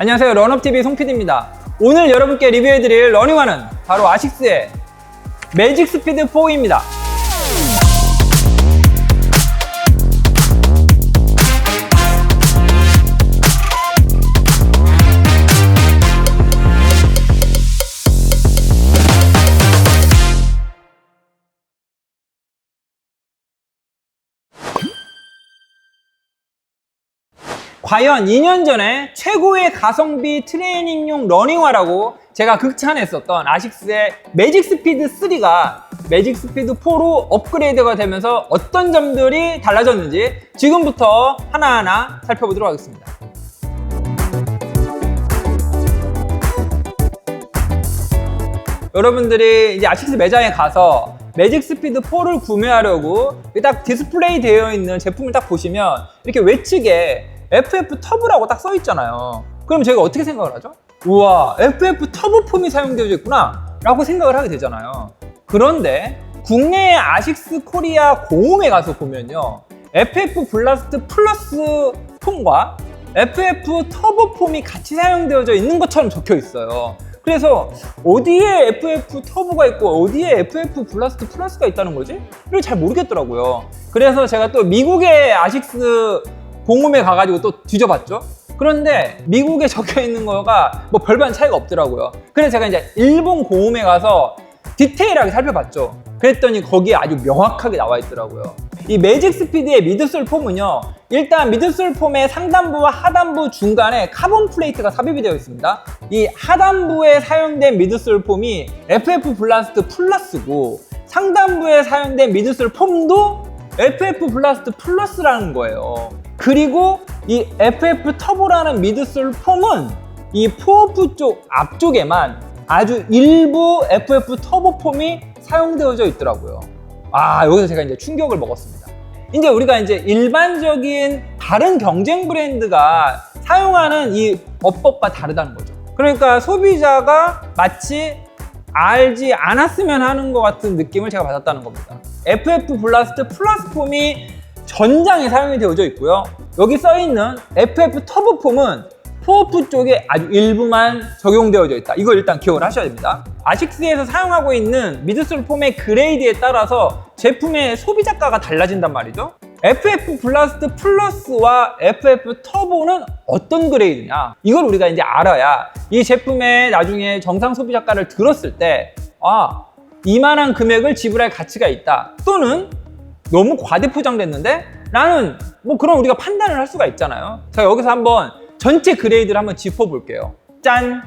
안녕하세요. 런업TV 송PD입니다. 오늘 여러분께 리뷰해드릴 러닝화는 바로 아식스의 매직 스피드 4입니다 과연 2년 전에 최고의 가성비 트레이닝용 러닝화라고 제가 극찬했었던 아식스의 매직 스피드 3가 매직 스피드 4로 업그레이드가 되면서 어떤 점들이 달라졌는지 지금부터 하나하나 살펴보도록 하겠습니다. 여러분들이 이제 아식스 매장에 가서 매직 스피드 4를 구매하려고 딱 디스플레이 되어 있는 제품을 딱 보시면 이렇게 외측에 FF 터보라고 딱 써 있잖아요. 그럼 저희가 어떻게 생각을 하죠? 우와, FF 터보 폼이 사용되어 있구나 라고 생각을 하게 되잖아요. 그런데 국내의 아식스 코리아 고홈에 가서 보면요. FF 블라스트 플러스 폼과 FF 터보 폼이 같이 사용되어져 있는 것처럼 적혀 있어요. 그래서 어디에 FF 터보가 있고 어디에 FF 블라스트 플러스가 있다는 거지? 이걸 잘 모르겠더라고요. 그래서 제가 또 미국의 아식스 공홈에 가가지고 또 뒤져봤죠. 그런데 미국에 적혀 있는 거가 뭐 별반 차이가 없더라고요. 그래서 제가 이제 일본 공홈에 가서 디테일하게 살펴봤죠. 그랬더니 거기에 아주 명확하게 나와 있더라고요. 이 매직 스피드의 미드솔 폼은요. 일단 미드솔 폼의 상단부와 하단부 중간에 카본 플레이트가 삽입이 되어 있습니다. 이 하단부에 사용된 미드솔 폼이 FF 블라스트 플러스고 상단부에 사용된 미드솔 폼도 FF 블라스트 플러스라는 거예요. 그리고 이 FF 터보라는 미드솔 폼은 이 포어프 쪽 앞쪽에만 아주 일부 FF 터보 폼이 사용되어져 있더라고요. 아, 여기서 제가 이제 충격을 먹었습니다. 이제 우리가 이제 일반적인 다른 경쟁 브랜드가 사용하는 이 어법과 다르다는 거죠. 그러니까 소비자가 마치 알지 않았으면 하는 것 같은 느낌을 제가 받았다는 겁니다. FF 블라스트 플러스 폼이 전장에 사용이 되어져 있고요. 여기 써 있는 FF 터보 폼은 포어프 쪽에 아주 일부만 적용되어져 있다. 이걸 일단 기억을 하셔야 됩니다. 아식스에서 사용하고 있는 미드솔 폼의 그레이드에 따라서 제품의 소비자가가 달라진단 말이죠. FF 블라스트 플러스와 FF 터보는 어떤 그레이드냐? 이걸 우리가 이제 알아야 이 제품의 나중에 정상 소비자가를 들었을 때, 아, 이만한 금액을 지불할 가치가 있다. 또는 너무 과대포장됐는데? 라는 뭐 그런 우리가 판단을 할 수가 있잖아요. 자, 여기서 한번 전체 그레이드를 한번 짚어볼게요. 짠!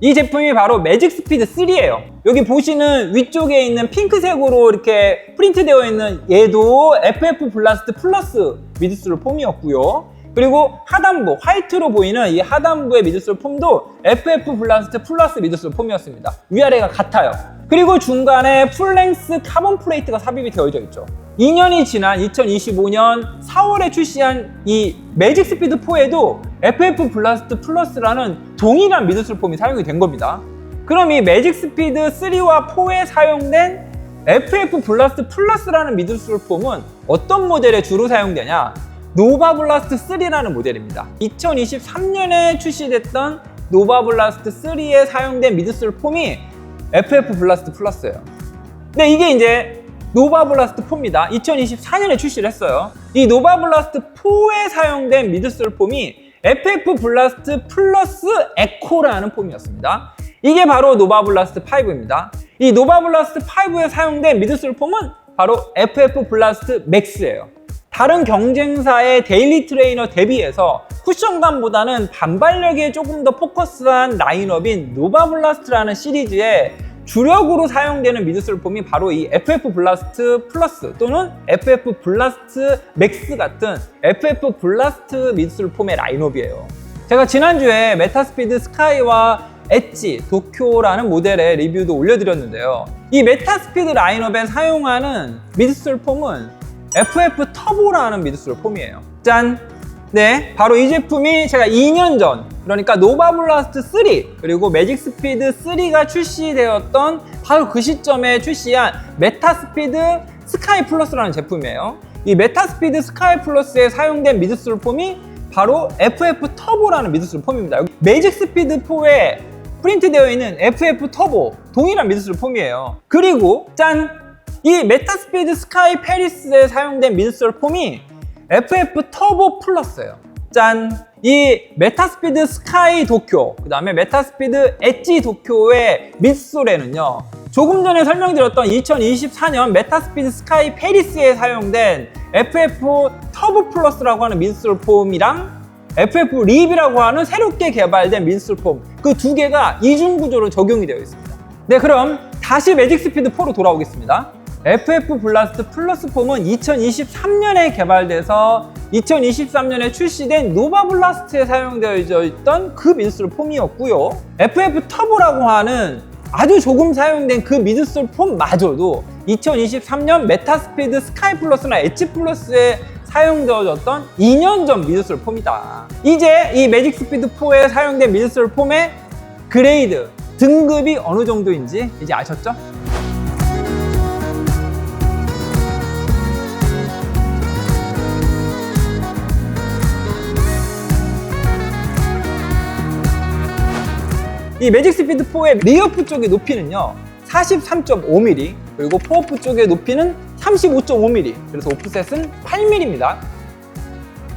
이 제품이 바로 매직 스피드 3예요. 여기 보시는 위쪽에 있는 핑크색으로 이렇게 프린트되어 있는 얘도 FF 블라스트 플러스 미드솔 폼이었고요. 그리고 하단부, 화이트로 보이는 이 하단부의 미드솔 폼도 FF 블라스트 플러스 미드솔 폼이었습니다. 위아래가 같아요. 그리고 중간에 풀랭스 카본 플레이트가 삽입이 되어져 있죠. 2년이 지난 2025년 4월에 출시한 이 매직 스피드 4에도 FF 블라스트 플러스라는 동일한 미드솔 폼이 사용이 된 겁니다. 그럼 이 매직 스피드 3와 4에 사용된 FF 블라스트 플러스라는 미드솔 폼은 어떤 모델에 주로 사용되냐? 노바 블라스트 3라는 모델입니다. 2023년에 출시됐던 노바 블라스트 3에 사용된 미드솔 폼이 FF 블라스트 플러스예요. 근데 이게 이제 노바 블라스트 4입니다. 2024년에 출시를 했어요. 이 노바 블라스트 4에 사용된 미드솔 폼이 FF 블라스트 플러스 에코라는 폼이었습니다. 이게 바로 노바 블라스트 5입니다. 이 노바 블라스트 5에 사용된 미드솔 폼은 바로 FF 블라스트 맥스예요. 다른 경쟁사의 데일리 트레이너 대비해서 쿠션감보다는 반발력에 조금 더 포커스한 라인업인 노바 블라스트라는 시리즈의 주력으로 사용되는 미드솔 폼이 바로 이 FF 블라스트 플러스 또는 FF 블라스트 맥스 같은 FF 블라스트 미드솔 폼의 라인업이에요. 제가 지난주에 메타스피드 스카이와 엣지, 도쿄라는 모델의 리뷰도 올려드렸는데요. 이 메타스피드 라인업에 사용하는 미드솔 폼은 FF 터보라는 미드솔 폼이에요. 짠! 네, 바로 이 제품이 제가 2년 전, 그러니까 노바 블라스트 3, 그리고 매직 스피드 3가 출시되었던 바로 그 시점에 출시한 메타 스피드 스카이 플러스라는 제품이에요. 이 메타 스피드 스카이 플러스에 사용된 미드솔 폼이 바로 FF 터보라는 미드솔 폼입니다. 매직 스피드 4에 프린트되어 있는 FF 터보 동일한 미드솔 폼이에요. 그리고 짠! 이 메타스피드 스카이 페리스에 사용된 미드솔 폼이 FF 터보 플러스예요. 짠! 이 메타스피드 스카이 도쿄, 그 다음에 메타스피드 엣지 도쿄의 미드솔에는요, 조금 전에 설명드렸던 2024년 메타스피드 스카이 페리스에 사용된 FF 터보 플러스라고 하는 미드솔 폼이랑 FF 립이라고 하는 새롭게 개발된 민술 폼그 두 개가 이중 구조로 적용이 되어 있습니다. 네, 그럼 다시 매직 스피드 4로 돌아오겠습니다. FF 블라스트 플러스 폼은 2023년에 개발돼서 2023년에 출시된 노바 블라스트에 사용되어 있던 그 민술 폼이었고요. FF 터보라고 하는 아주 조금 사용된 그 미드솔 폼마저도 2023년 메타스피드 스카이 플러스나 엣지 플러스에 사용되어졌던 2년 전 미드솔 폼이다. 이제 이 매직 스피드 4에 사용된 미드솔 폼의 그레이드, 등급이 어느 정도인지 이제 아셨죠? 이 매직 스피드 4의 리어프 쪽의 높이는요 43.5mm 그리고 포어프 쪽의 높이는 35.5mm 그래서 오프셋은 8mm입니다.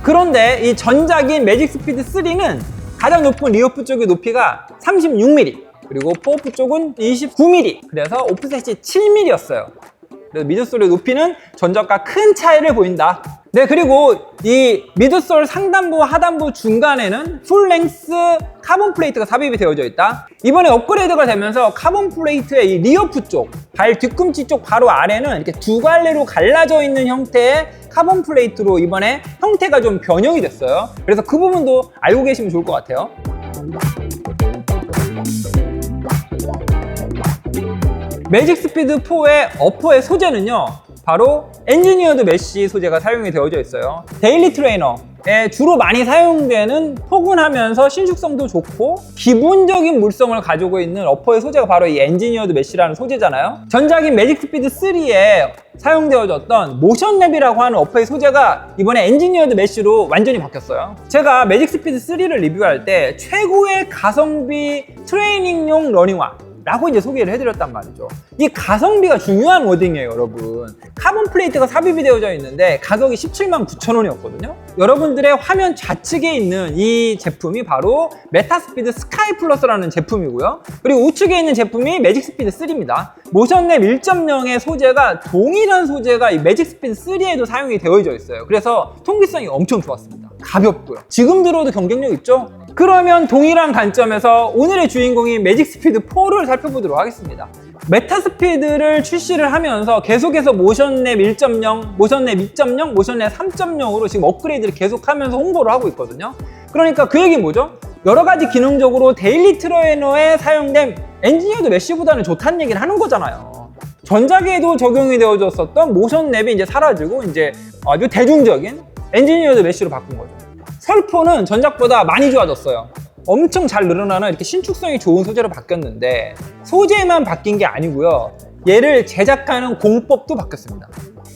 그런데 이 전작인 매직 스피드 3는 가장 높은 리어프 쪽의 높이가 36mm 그리고 포어프 쪽은 29mm 그래서 오프셋이 7mm였어요. 그래서 미드솔의 높이는 전작과 큰 차이를 보인다 네 그리고 이 미드솔 상단부 하단부 중간에는 풀랭스 카본 플레이트가 삽입이 되어져 있다. 이번에 업그레이드가 되면서 카본 플레이트의 이 리어프 쪽 발 뒤꿈치 쪽 바로 아래는 이렇게 두 갈래로 갈라져 있는 형태의 카본 플레이트로 이번에 형태가 좀 변형이 됐어요. 그래서 그 부분도 알고 계시면 좋을 것 같아요. 매직 스피드 4의 어퍼의 소재는요 바로 엔지니어드 메쉬 소재가 사용이 되어져 있어요. 데일리 트레이너에 주로 많이 사용되는 포근하면서 신축성도 좋고 기본적인 물성을 가지고 있는 어퍼의 소재가 바로 이 엔지니어드 메쉬라는 소재잖아요. 전작인 매직 스피드 3에 사용되어졌던 모션 랩이라고 하는 어퍼의 소재가 이번에 엔지니어드 메쉬로 완전히 바뀌었어요. 제가 매직 스피드 3를 리뷰할 때 최고의 가성비 트레이닝용 러닝화 라고 이제 소개를 해드렸단 말이죠. 이 가성비가 중요한 워딩이에요, 여러분. 카본 플레이트가 삽입이 되어져 있는데 가격이 17만 9천 원이었거든요. 여러분들의 화면 좌측에 있는 이 제품이 바로 메타스피드 스카이 플러스라는 제품이고요. 그리고 우측에 있는 제품이 매직 스피드 3입니다. 모션랩 1.0의 소재가 동일한 소재가 이 매직 스피드 3에도 사용이 되어져 있어요. 그래서 통기성이 엄청 좋았습니다. 가볍고요. 지금 들어도 경쟁력 있죠? 그러면 동일한 관점에서 오늘의 주인공인 매직 스피드 4를 살펴보도록 하겠습니다. 메타스피드를 출시를 하면서 계속해서 모션랩 1.0, 모션랩 2.0, 모션랩 3.0으로 지금 업그레이드를 계속하면서 홍보를 하고 있거든요. 그러니까 그 얘기는 뭐죠? 여러 가지 기능적으로 데일리 트레이너에 사용된 엔지니어드 메쉬보다는 좋다는 얘기를 하는 거잖아요. 전작에도 적용이 되어졌었던 모션랩이 이제 사라지고 이제 아주 대중적인 엔지니어드 메쉬로 바꾼 거죠. 설포는 전작보다 많이 좋아졌어요. 엄청 잘 늘어나는 이렇게 신축성이 좋은 소재로 바뀌었는데 소재만 바뀐 게 아니고요. 얘를 제작하는 공법도 바뀌었습니다.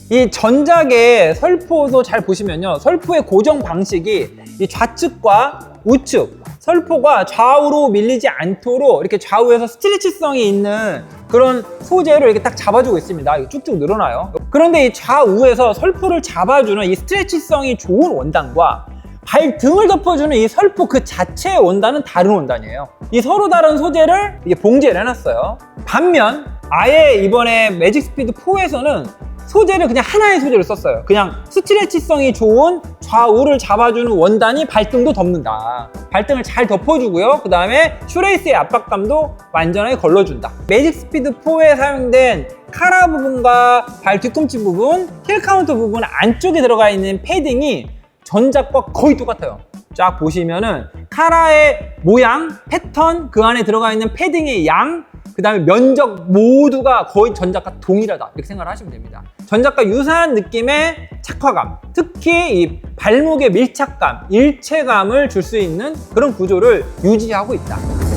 이 전작의 설포도 잘 보시면요. 설포의 고정 방식이 이 좌측과 우측, 설포가 좌우로 밀리지 않도록 이렇게 좌우에서 스트레치성이 있는 그런 소재로 이렇게 딱 잡아주고 있습니다. 쭉쭉 늘어나요. 그런데 이 좌우에서 설포를 잡아주는 이 스트레치성이 좋은 원단과 발 등을 덮어주는 이 설포 그 자체의 원단은 다른 원단이에요. 이 서로 다른 소재를 이게 봉제를 해놨어요. 반면 아예 이번에 매직 스피드 4에서는 소재를 그냥 하나의 소재를 썼어요. 그냥 스트레치성이 좋은 좌우를 잡아주는 원단이 발등도 덮는다. 발등을 잘 덮어주고요. 그 다음에 슈레이스의 압박감도 완전하게 걸러준다. 매직 스피드 4에 사용된 카라 부분과 발 뒤꿈치 부분, 힐 카운터 부분 안쪽에 들어가 있는 패딩이 전작과 거의 똑같아요. 쫙 보시면은 카라의 모양, 패턴, 그 안에 들어가 있는 패딩의 양, 그 다음에 면적 모두가 거의 전작과 동일하다. 이렇게 생각을 하시면 됩니다. 전작과 유사한 느낌의 착화감, 특히 이 발목의 밀착감, 일체감을 줄 수 있는 그런 구조를 유지하고 있다.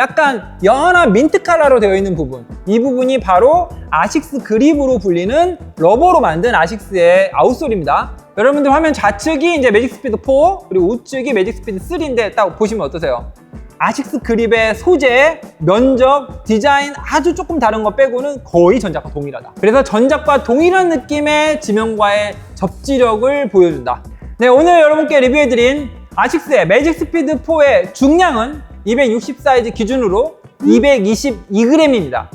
약간 연한 민트 컬러로 되어 있는 부분 이 부분이 바로 아식스 그립으로 불리는 러버로 만든 아식스의 아웃솔입니다 여러분들 화면 좌측이 이제 매직 스피드 4 그리고 우측이 매직 스피드 3인데 딱 보시면 어떠세요? 아식스 그립의 소재, 면적, 디자인 아주 조금 다른 거 빼고는 거의 전작과 동일하다. 그래서 전작과 동일한 느낌의 지명과의 접지력을 보여준다. 네, 오늘 여러분께 리뷰해드린 아식스의 매직 스피드 4의 중량은 260 사이즈 기준으로 222g입니다.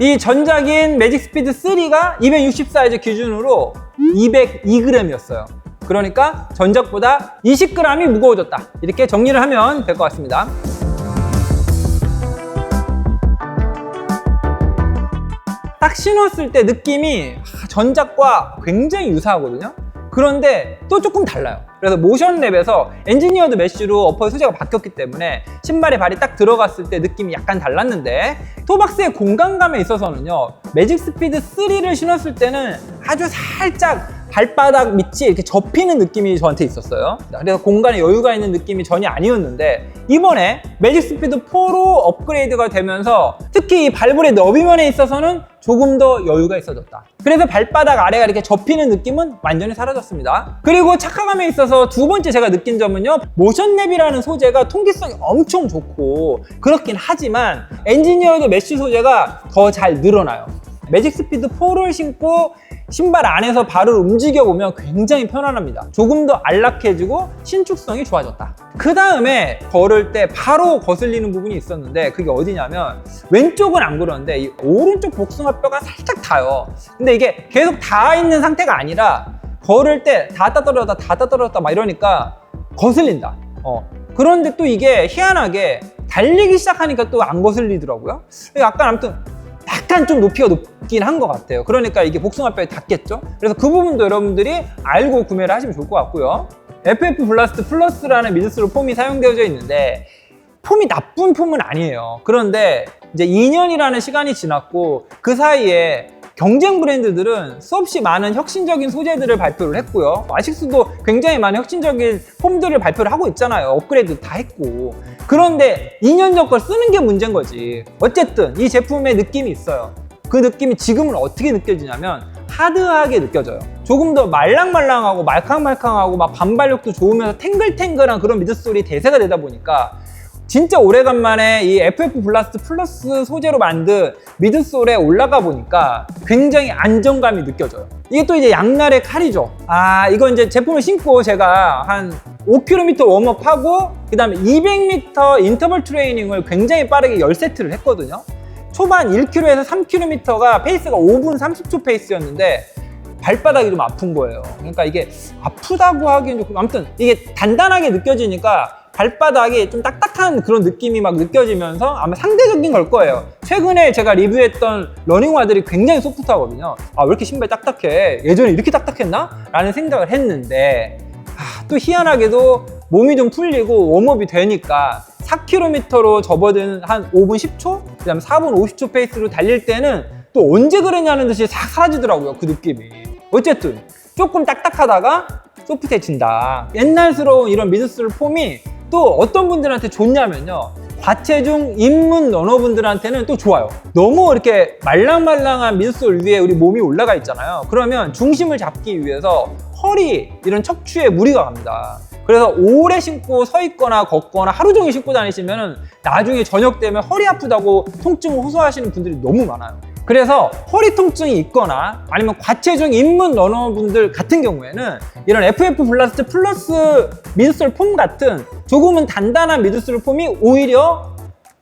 이 전작인 매직 스피드 3가 260 사이즈 기준으로 202g이었어요. 그러니까 전작보다 20g이 무거워졌다. 이렇게 정리를 하면 될 것 같습니다. 딱 신었을 때 느낌이 전작과 굉장히 유사하거든요. 그런데 또 조금 달라요. 그래서 모션 랩에서 엔지니어드 메쉬로 어퍼의 소재가 바뀌었기 때문에 신발에 발이 딱 들어갔을 때 느낌이 약간 달랐는데 토박스의 공간감에 있어서는요 매직 스피드 3를 신었을 때는 아주 살짝 발바닥 밑이 이렇게 접히는 느낌이 저한테 있었어요. 그래서 공간에 여유가 있는 느낌이 전혀 아니었는데 이번에 매직 스피드 4로 업그레이드가 되면서 특히 이 발볼의 너비면에 있어서는 조금 더 여유가 있어졌다. 그래서 발바닥 아래가 이렇게 접히는 느낌은 완전히 사라졌습니다. 그리고 착화감에 있어서 두 번째 제가 느낀 점은요. 모션랩이라는 소재가 통기성이 엄청 좋고 그렇긴 하지만 엔지니어도 메쉬 소재가 더 잘 늘어나요. 매직 스피드 4를 신고 신발 안에서 발을 움직여 보면 굉장히 편안합니다. 조금 더 안락해지고 신축성이 좋아졌다. 그 다음에 걸을 때 바로 거슬리는 부분이 있었는데 그게 어디냐면 왼쪽은 안 그러는데 이 오른쪽 복숭아뼈가 살짝 닿아요. 근데 이게 계속 닿아 있는 상태가 아니라 걸을 때 닿았다 떨어졌다 닿았다 떨어졌다 막 이러니까 거슬린다. 어. 그런데 또 이게 희한하게 달리기 시작하니까 또 안 거슬리더라고요. 약간 아무튼 약간 좀 높이가 높긴 한 것 같아요. 그러니까 이게 복숭아뼈에 닿겠죠? 그래서 그 부분도 여러분들이 알고 구매를 하시면 좋을 것 같고요. FF 블라스트 플러스라는 미드솔 폼이 사용되어져 있는데 폼이 나쁜 폼은 아니에요. 그런데 이제 2년이라는 시간이 지났고 그 사이에 경쟁 브랜드들은 수없이 많은 혁신적인 소재들을 발표를 했고요. 아식스도 굉장히 많은 혁신적인 폼들을 발표를 하고 있잖아요. 업그레이드 다 했고. 그런데 2년 전 걸 쓰는 게 문제인 거지. 어쨌든 이 제품의 느낌이 있어요. 그 느낌이 지금은 어떻게 느껴지냐면 하드하게 느껴져요. 조금 더 말랑말랑하고 말캉말캉하고 막 반발력도 좋으면서 탱글탱글한 그런 미드솔이 대세가 되다 보니까 진짜 오래간만에 이 FF 블라스트 플러스 소재로 만든 미드솔에 올라가 보니까 굉장히 안정감이 느껴져요. 이게 또 이제 양날의 칼이죠. 아, 이거 이제 제품을 신고 제가 한 5km 웜업하고 그 다음에 200m 인터벌 트레이닝을 굉장히 빠르게 10세트를 했거든요. 초반 1km에서 3km가 페이스가 5분 30초 페이스였는데 발바닥이 좀 아픈 거예요. 그러니까 이게 아프다고 하기엔 조금 아무튼 이게 단단하게 느껴지니까 발바닥이 좀 딱딱한 그런 느낌이 막 느껴지면서 아마 상대적인 걸 거예요. 최근에 제가 리뷰했던 러닝화들이 굉장히 소프트하거든요. 아, 왜 이렇게 신발이 딱딱해? 예전에 이렇게 딱딱했나? 라는 생각을 했는데 아, 또 희한하게도 몸이 좀 풀리고 웜업이 되니까 4km로 접어든 한 5분 10초? 그 다음에 4분 50초 페이스로 달릴 때는 또 언제 그랬냐는 듯이 싹 사라지더라고요. 그 느낌이. 어쨌든 조금 딱딱하다가 소프트해진다. 옛날스러운 이런 미드솔 폼이 또 어떤 분들한테 좋냐면요. 과체중 입문 러너분들한테는 또 좋아요. 너무 이렇게 말랑말랑한 미드솔 위에 우리 몸이 올라가 있잖아요. 그러면 중심을 잡기 위해서 허리, 이런 척추에 무리가 갑니다. 그래서 오래 신고 서 있거나 걷거나 하루 종일 신고 다니시면 나중에 저녁 되면 허리 아프다고 통증을 호소하시는 분들이 너무 많아요. 그래서 허리 통증이 있거나 아니면 과체중 입문 러너분들 같은 경우에는 이런 FF 블라스트 플러스 미드솔 폼 같은 조금은 단단한 미드솔 폼이 오히려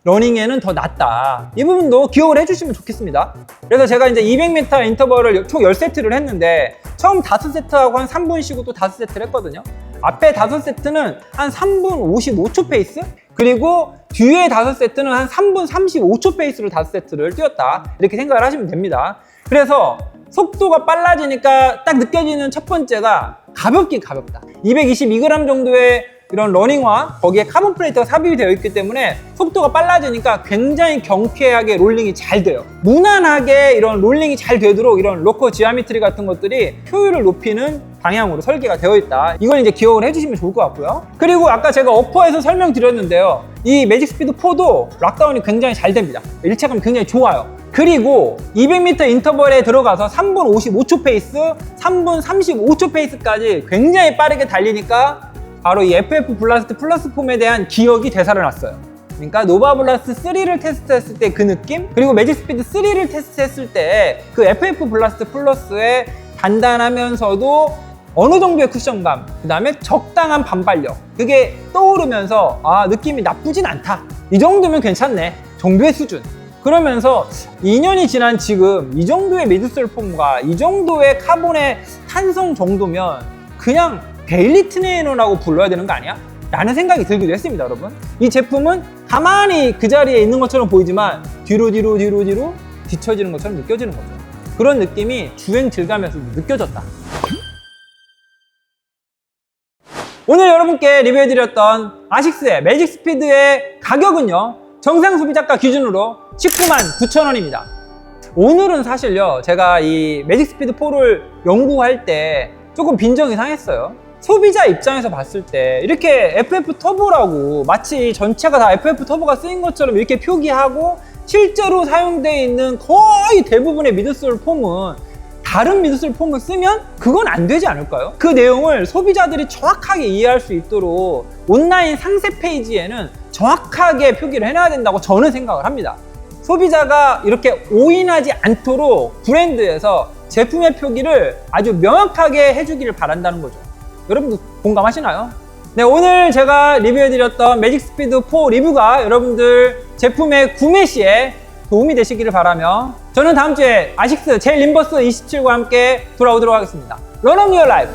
러닝에는 더 낫다. 이 부분도 기억을 해주시면 좋겠습니다. 그래서 제가 이제 200m 인터벌을 총 10세트를 했는데 처음 5세트하고 한 3분 쉬고 또 5세트를 했거든요. 앞에 5세트는 한 3분 55초 페이스? 그리고 뒤에 5세트는 한 3분 35초 페이스로 5세트를 뛰었다. 이렇게 생각을 하시면 됩니다. 그래서 속도가 빨라지니까 딱 느껴지는 첫 번째가 가볍긴 가볍다. 222g 정도의 이런 러닝화 거기에 카본 플레이트가 삽입이 되어 있기 때문에 속도가 빨라지니까 굉장히 경쾌하게 롤링이 잘 돼요. 무난하게 이런 롤링이 잘 되도록 이런 로커 지아미트리 같은 것들이 효율을 높이는 방향으로 설계가 되어 있다. 이걸 이제 기억을 해주시면 좋을 것 같고요. 그리고 아까 제가 어퍼에서 설명드렸는데요. 이 매직 스피드 4도 락다운이 굉장히 잘 됩니다. 일체감이 굉장히 좋아요. 그리고 200m 인터벌에 들어가서 3분 55초 페이스, 3분 35초 페이스까지 굉장히 빠르게 달리니까 바로 이 FF 블라스트 플러스 폼에 대한 기억이 되살아 났어요. 그러니까 노바 블라스트 3를 테스트했을 때 그 느낌? 그리고 매직 스피드 3를 테스트했을 때 그 FF 블라스트 플러스의 단단하면서도 어느 정도의 쿠션감 그 다음에 적당한 반발력 그게 떠오르면서 아 느낌이 나쁘진 않다. 이 정도면 괜찮네. 정도의 수준. 그러면서 2년이 지난 지금 이 정도의 미드솔 폼과 이 정도의 카본의 탄성 정도면 그냥 데일리 트레이너라고 불러야 되는 거 아니야? 라는 생각이 들기도 했습니다, 여러분. 이 제품은 가만히 그 자리에 있는 것처럼 보이지만 뒤로 뒤로 뒤로 뒤로 뒤처지는 것처럼 느껴지는 거죠. 그런 느낌이 주행 질감에서 느껴졌다. 오늘 여러분께 리뷰해드렸던 아식스의 매직 스피드의 가격은요 정상 소비자가 기준으로 19만 9천 원입니다. 오늘은 사실요 제가 이 매직 스피드 4를 연구할 때 조금 빈정이 상했어요. 소비자 입장에서 봤을 때 이렇게 FF 터보라고 마치 전체가 다 FF 터보가 쓰인 것처럼 이렇게 표기하고 실제로 사용되어 있는 거의 대부분의 미드솔 폼은 다른 미드솔 폼을 쓰면 그건 안 되지 않을까요? 그 내용을 소비자들이 정확하게 이해할 수 있도록 온라인 상세 페이지에는 정확하게 표기를 해놔야 된다고 저는 생각을 합니다. 소비자가 이렇게 오인하지 않도록 브랜드에서 제품의 표기를 아주 명확하게 해주기를 바란다는 거죠. 여러분도 공감하시나요? 네, 오늘 제가 리뷰해드렸던 매직 스피드 4 리뷰가 여러분들 제품의 구매 시에 도움이 되시기를 바라며 저는 다음 주에 아식스 제 림버스 27과 함께 돌아오도록 하겠습니다. 런 업 유어 라이프